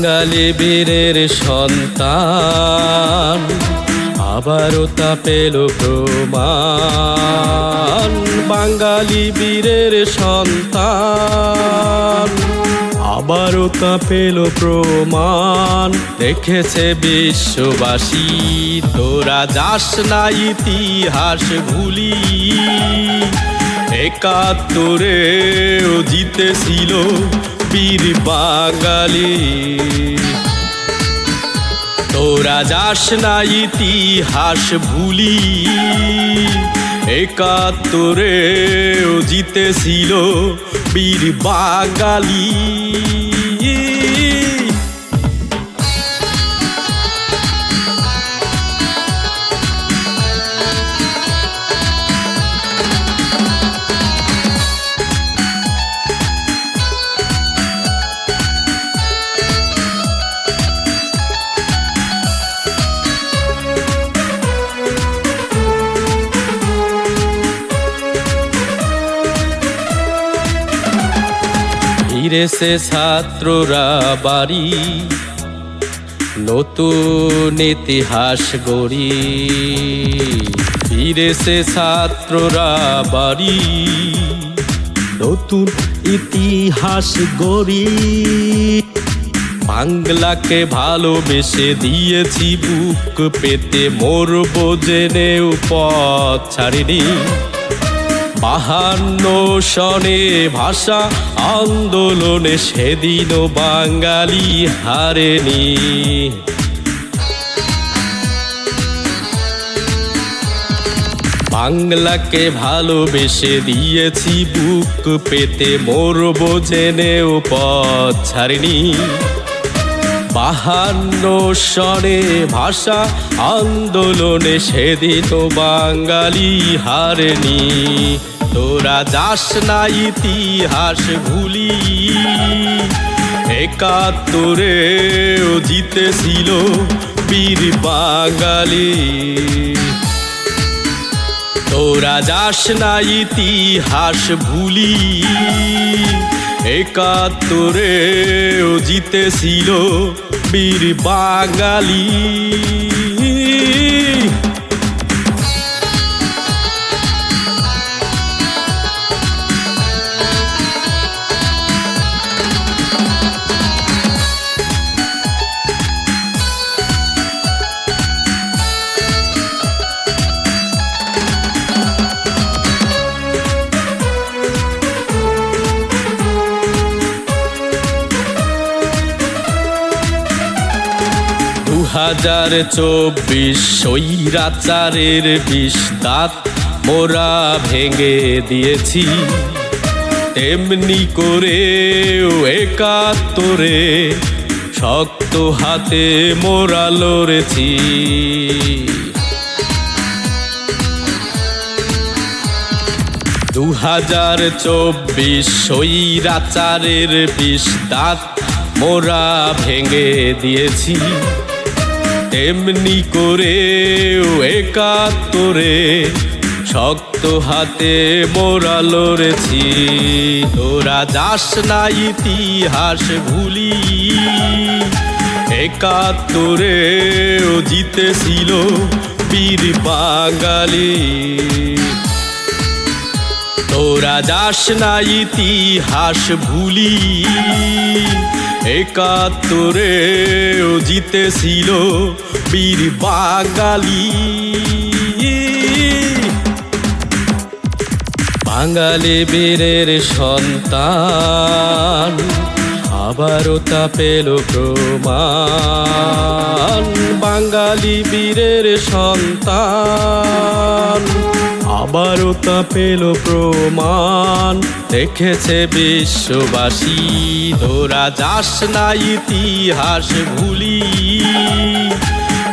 বাঙালি বীরের সন্তান। আবারও তা পেল প্রমাণ। বাঙালি বীরের সন্তান। আবারও তা পেল প্রমাণ। দেখেছে বিশ্ববাসী, তোরা যাস না ইতিহাস ভুলি। একাত্তরে জিতেছিল বীর বাঙালি। তোরা যাস না ইতিহাস ভুলি। একাত্তরে ও জিতেছিল বীর বাঙালি। ফিরেছে ছাত্ররা বাড়ি। নতুন ইতিহাস গড়ি। ফিরেছে ছাত্ররা বাড়ি। নতুন ইতিহাস গড়ি। বাংলাকে ভালোবেসে দিয়েছি বুক পেতে, মরবো জেনেও পথ ছাড়িনি। বাহান্ন সনে ভাষা আন্দোলনে সেদিনও বাঙালি হারেনি। বাংলাকে ভালোবেসে দিয়েছি বুক পেতে মরবো জেনেও পথ ছাড়িনি। বাহান্ন সনে ভাষা আন্দোলনে সেদিনও বাঙালি হারেনি। তোরা যাস না ইতিহাস ভুলি। একাত্তরে জিতেছিল বীর বাঙালি। তোরা যাস না ইতিহাস ভুলি। একাত্তরে ও জিতেছিল বীর বাঙালি। হাজার চব্বিশ সৈরাচারের বিষ দাঁত মোরা ভেঙে দিয়েছি। তেমনি করে একাত্তরে শক্ত হাতে মোরা লড়েছি। দু হাজার চব্বিশ সৈরাচারের বিষ দাঁত মোরা ভেঙে দিয়েছি। তেমনি করে ও একাত্তরে শক্ত হাতে মোরা লড়েছি তোরা যাস না ইতিহাস ভুলি। একাত্তরে জিতেছিল বীর বাঙালি। তোরা যাস না ইতিহাস ভুলি। একাত্তরে জিতেছিল বীর বাঙালি। বাঙালি বীরের সন্তান আবারও তা পেল প্রমাণ। বাঙালি বীরের সন্তান আবারও তা পেল প্রমাণ। দেখেছে বিশ্ববাসী, তোরা যাস না ইতিহাস ভুলি।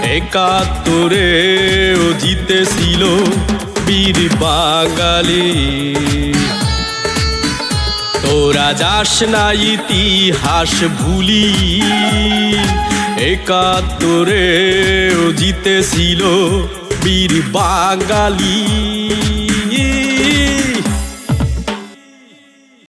একাত্তরে ও জিতেছিল বীর বাঙালি। তোরা যাস না ইতিহাস ভুলি। একাত্তরে ও জিতেছিল Biriba